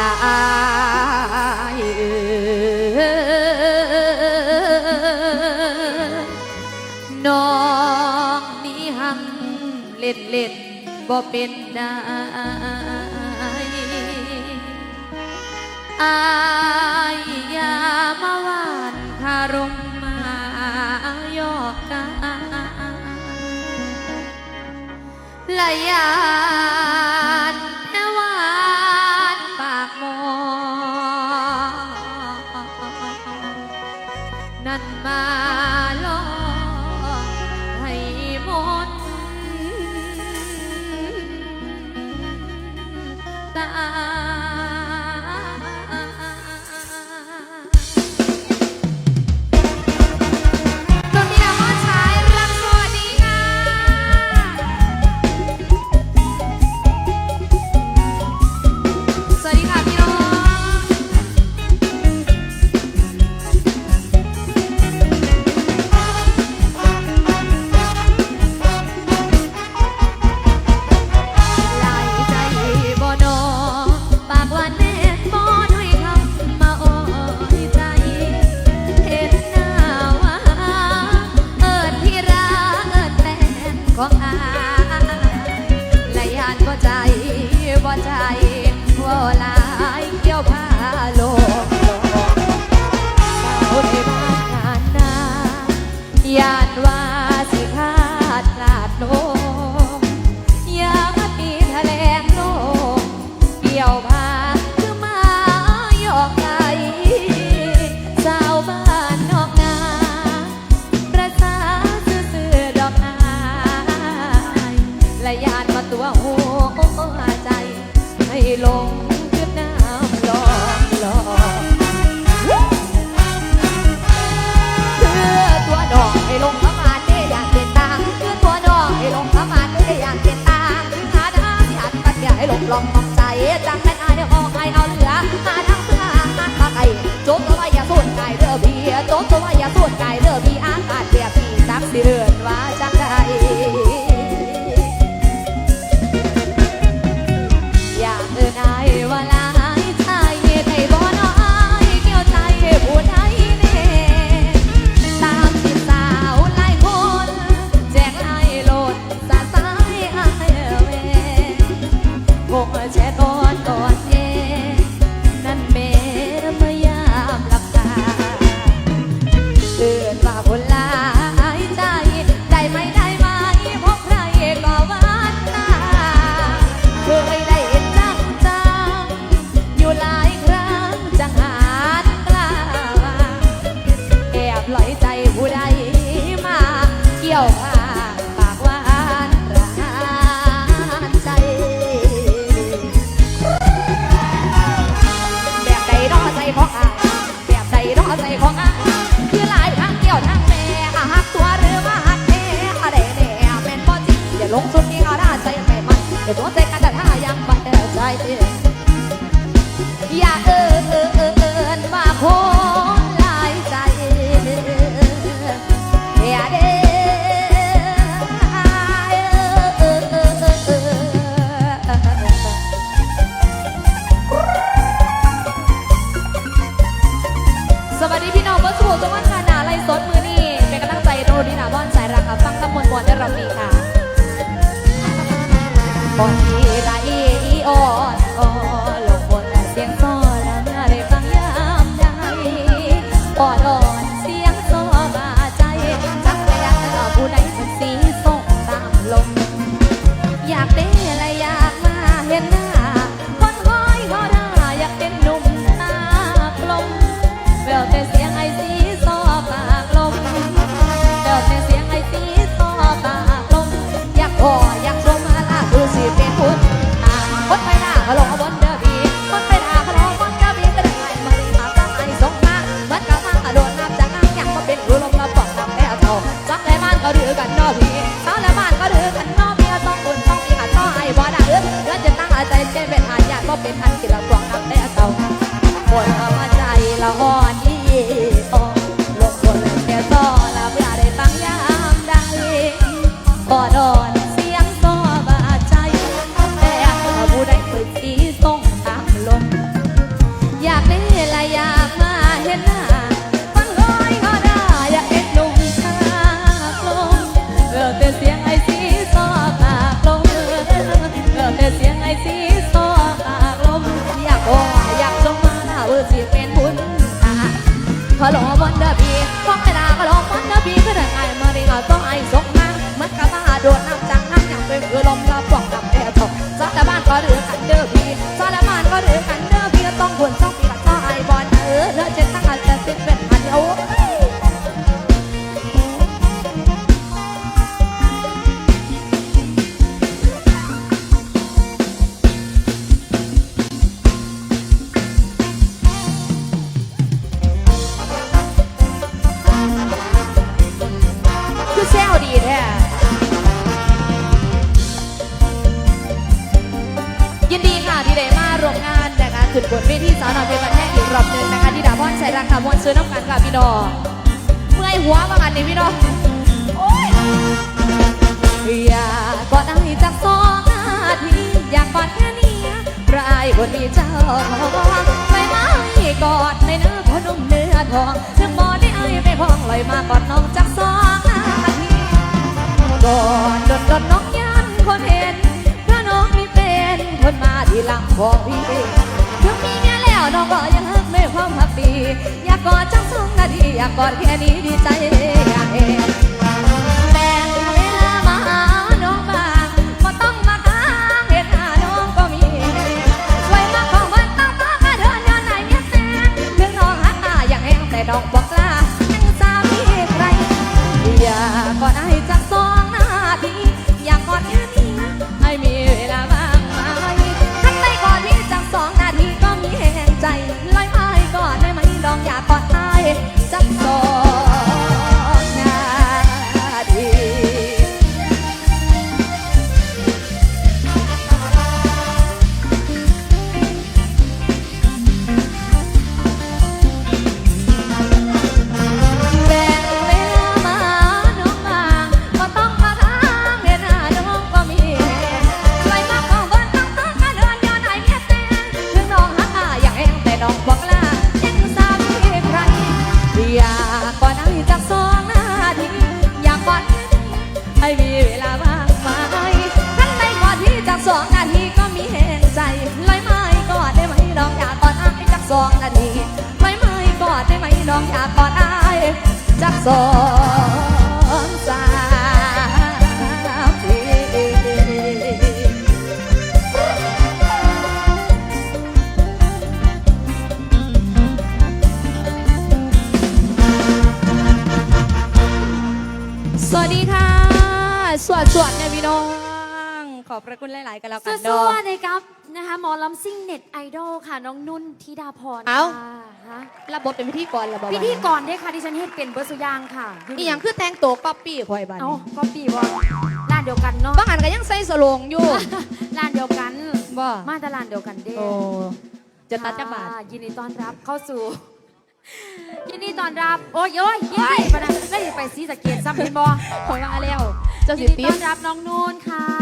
ลายอยน้องนี่หังเล่นเล่นบ่เป็นได้อายยามาวานคารมมายอกกาและยา I. sola. ลองมอกใจจังแม่นอายเออกไอเอาเหลือหาทางเพื่อหาทางมาไกลจบตัวว่าอย่าสูดไก่เด้อพี่จบตัวว่าอย่าสูดไก่เด้อพี่อากาศเปียกพี่นักสิเด้อ ฮัลโหลบนเดอร์บีมันไปด่าฮัลโหลบนเบีก็ได้มาดีมาตั้งไอ้สงมามันกะมากระโดดน้ำจากน้ำย่งก็เป็นรู้ลมมาปอกน้แม่เท่าซักแล้บ้านก็ดื้อกันนอบีสาวแล้บ้านก็ดื้อกันนอเมียต้องอุ่นต้องมีกันนอไอบ่ด่าอื้อแล้จะตั้งใจเป็นเป็นอาญาก็เป็นอันกินละวงน้แม่เท่า ขอลงบนเดอบีฟังไม่ได้ขอลงบนเดอบีก็ได้ไงมารีก็ต้องไอ้สงมาเหมือนกับมาโดนน้ำจังน้ำอย่างเป็นคือลมรับอกกับแอร์ตกซาตาบ้านก็เรือกันเดอบีซาตาบ้านก็เรือกันเดอบีต้องควนต้องปีกับซ้อไอ้บอลเออเลอะเช็ดตั้งอาจจะติดเป็นหันเดียว ขึ้นบนเวทีสาวน้อยเป็นวันแรกอีกรอบหนึ่งนะคะที่ดาพอนใส่ราคามวลซื้อน้ำกันค่ะพี่ดอเมื่อยหัวมากันนี่พี่ดอกโอ้ยอยากกอดไอ้จากสองนาทีอยากกอดแค่นี้รายคนมีเจ้าขอไม่มาให้กอดในเนื้อพนุ่มเนื้อทองถึงบอได้ไอ้ไปพ้องลอยมากอดน้องจากสองนาทีกอนโดนโดนน้องยันคนเห็นพระน้องมีเป็นคนมาที่หลังของพี่ มีเมียแล้วน้องก็ยังฮักในความฮักดีอยากกอดจังสองนาทีอยากกอดแค่นี้ดีใจเอง จากสองสามปีสวัสดีค่ะ สวัสดีเนี่ยพี่น้อง ขอบพระคุณหลาย ๆ กันแล้วกันวัสเนาะดีครับ นะคะหมอลำซิ่งเน็ตไอดอลค่ะ น้องนุ่นธิดาพรเอ้า ค่ะฮะรับบทเป็นพิธีกรแล้วบอกพิธีกรด้วยค่ะที่ฉันเฮ็ดเป็นเบอร์สุยางค่ะอีหยังคือแต่งตัวป๊อปปี้ข่อยบ้านเอ้าก็ปีว่าร้านเดียวกันเนาะบางอันก็ยังใส่สโลงอยู่ ร้านเดียวกันบ่มาตรร้านเดียวกันเด้โอ้จะตัดจักบาท ค่ะยินดีต้อนรับเข้าสู่ ยินดีต้อนรับ โอ้ยโอ้ยยินดีปะนะได้ไปซีสะเกตซ้ำเห็นบ่ข่อยมาแล้วเจ้ายิสินดีติ๊ต้บอนรับน้องนุ่นค่ะ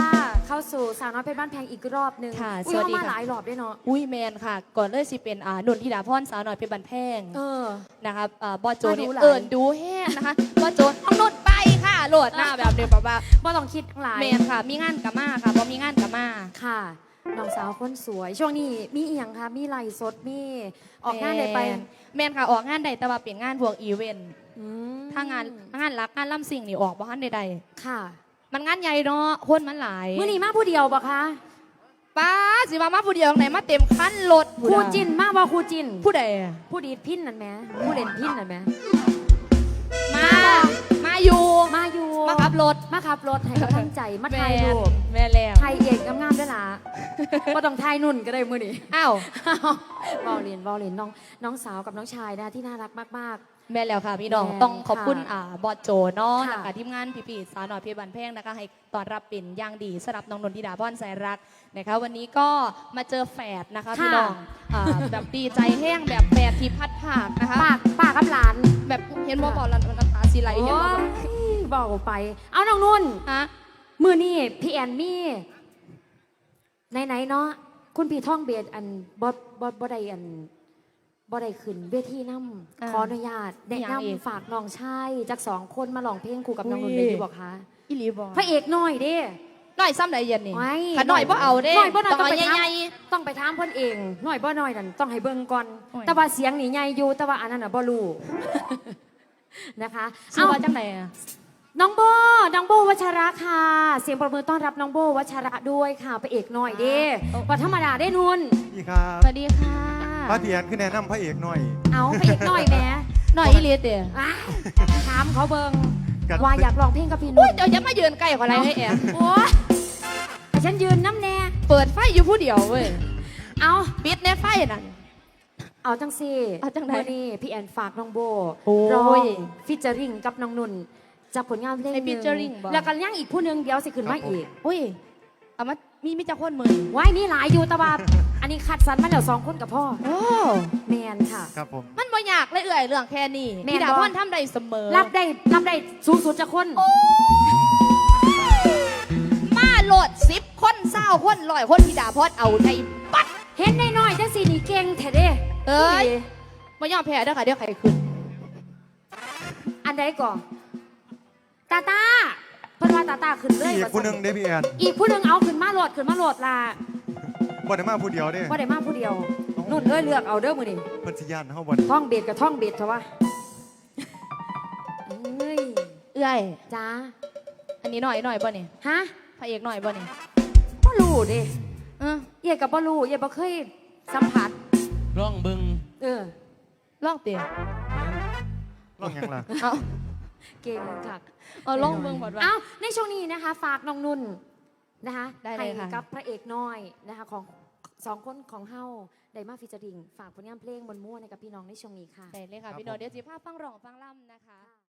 เข้าสู่สาวน้อยเพชรบ้านแพงอีกรอบหนึ่งค่ะอุ้ยสวัสดีเข้ามาค่ะ หลายรอบด้วยเนาะอุ้ยแมนค่ะ ก่อนเลยสิเป็นอ่านุ่นธิดาพรสาวหน่อยเป็นบันแพงเออ นะครับอ่าบอโจนี่มาดูหลาย เอิญดูแห้งนะคะบอโจต้องนุ่นไปค่ะโหลดหน้าแบบเดียวแบบว่าบ่ต้องคิดหลายแมนค่ะ มีงานกับมาค่ะพอมีงานกับมา ค่ะน้องสาวคนสวย ช่วงนี้มีอีหยังคะมีไลฟ์สดมีออกงานได้ไปแม่แมนค่ะออกงานใดแต่ว่าเป็นงานพวกอีเวนต์อืมถ้างานงานรักงานล่ำสิ่งนี่ออกบ้านใดค่ะๆ มันงานใหญ่เนาะคนมันหลายมื่อนี้มาผู้เดียวปะคะป้าสิว่ามาผู้เดียวไหนมาเต็มคันรถครูจินมาว่าครูจินผู้ใดอะผู้ดีดพินนั่นไหมผู้เล่นพินนั่นไหมมา มาอยู่ มาอยู่มาขับรถมาขับรถให้กำลังใจมาแมถ่ายนรูปแม่นแล้วถ่ายเอกงามๆด้วยล่ะก็ต้องถ่ายนุ่นก็ได้มื่อนี้อ้าวบอลเรียนบอลเรียนน้องน้องสาวกับน้องชายนะที่น่ารักมาก แม่นแล้วค่ะพี่น้องแม่นต้องขอบคุณค่ะอ่าบอสโจเนาะค่ะนะคะทีมงานพี่ๆสาวหน่อยพี่บันแพงนะคะให้ตอนรับเป็นอย่างดีสำหรับน้องนนทิดาพรสายรักนะคะวันนี้ก็มาเจอแฝดนะคะพี่น้องอ่าแบบดีใจแห้งแบบแฝดที่พัดผากนะคะๆป้าป้ากับหลานแบบเห็นบ่บอกแล้วน้ำตาสีไหลเห็นบ่บอกโอ้ยบอกไป เอาน้องนุ่น ฮะมือนี่พี่แอนมี่ไหนๆเนาะคุณพี่ท่องเบียดอันบอบอบอได้อัน บ่ได้ขึ้นเวทีนํอ่าขออนุญาตแนะอีหยังอีกนำฝากน้องชายจากสองคนมาร้องเพลงคู่กับน้องอุ้นุ่ยนเลยดีบอกคะอีหลีบ่พระเอกน้อยเด้น้อยซ้ำใดเย็นนี่ไว้ขันน้อยบ่เอาเด้น้อยบ่น้อยต้องต้องเอาไปถามใหญ่ต้องไปถามเพิ่นเองน้อยบ่น้อยนั่นต้องให้เบิ่งก่อน โอ้ย แต่ว่าเสียงนี่ใหญ่อยู่แต่ว่าอันนั้นน่ะบ่รู้ นะคะๆชื่อว่าจังไหนอะน้องโบน้องโบวัชระค่ะ เสียงปรบมือต้อนรับน้องโบวัชระด้วยค่ะพระเอกหน่อยเด้ว่าธรรมดาได้นุนนี่ครับ สวัสดีค่ะ พระเพียนคือแนะนำพระเอกหน่อย เอาพระเอกหน่อยแหม่หน่อยอีหลีเต๋ออ้าวถามเขาเบิงกันว่าอยากร้องเพลงกับพี่โอ้นุ่ยนเดี๋ยวจะมายืนใกล้กว่าไรให้แอมโอ้ยให้ฉันยืนน้ำแน่ เปิดไฟอยู่ผู้เดียวเว้ยเอาปิดแน่ไฟนั่น เอาจังสิเอาจังใดวันนี้พี่แอนฝากน้องโบโอ้ยร้องฟิชเจอริงกับน้องนุ่นจากผลงานเพลงหให้นึ่ง featuring บ่ แล้วก็ยังอีกผู้หนึงเดี๋ยวสิขึ้นมาอีก อุ้ยเอามามีมิจะคนมือว้ายมีหลายอยู่แต่ว่า อันนี้คัดสรรมาแล้วสองคนกับพ่อโอ้แมนค่ะ ครับผม มันบ่อยากเลยเอื่อยเรื่องแค่นี้แม่นพี่ดาบ่พรทำได้เสมอรับได้รับได้สูงสุดจากคนมาโหลดสิบคนเศร้าคนลอยคนพี่ดาพรเอาในบัด เห็นน้อยๆจังสีนี่เก่งแท้เด้เอ้ย อีหลีมายอมแพ้เด้อค่ะเดี๋ยวใครขึ้นอันใดก่อนตาตาเพิ่นว่าตาตาขึ้นเลยอีกว่าผู้หนึงได้พี่แอน อีกผู้หนึงเอาขึ้นมาโหลดขึ้นมาโหลดล่ะ บ่ได้มาผู้เดียวเด้ ว่าได้มาผู้เดียวนุ่นเอ้ยเลือกเอาเด้อมื้อนี้เพิ่นสิย่านเฮาบ่ท่องเบ็ดกับท่องเบ็ดเถอะวะเอ้ยเอื่อย จ้าอันนี้หน่อยหน่อยบ่เนี่ยฮะพระเอกหน่อยบ่เนี่ยบ่รู้เด้เออเอียกับบ่รู้เอียบ่เคยสัมผัส ร่องบึงเออ ลองเตี๋ยลองหยังล่ะ เอาเก่งคัก เอาลองเบิ่งบ่ว่า เอ้าในช่วงนี้นะคะ ฝากน้องนุ่น นะคะได้เลยค่ะ ให้กับพระเอกน้อยนะคะของสองคนของเฮาได้มาฟิชเจอริง ฝากผลงานเพลงมวลม่วนให้กับพี่น้องในช่วงนี้ค่ะ ได้เลยค่ะครับพี่โนผมเดี๋ยวจีภาพฟังร้องฟังล่ำนะคะ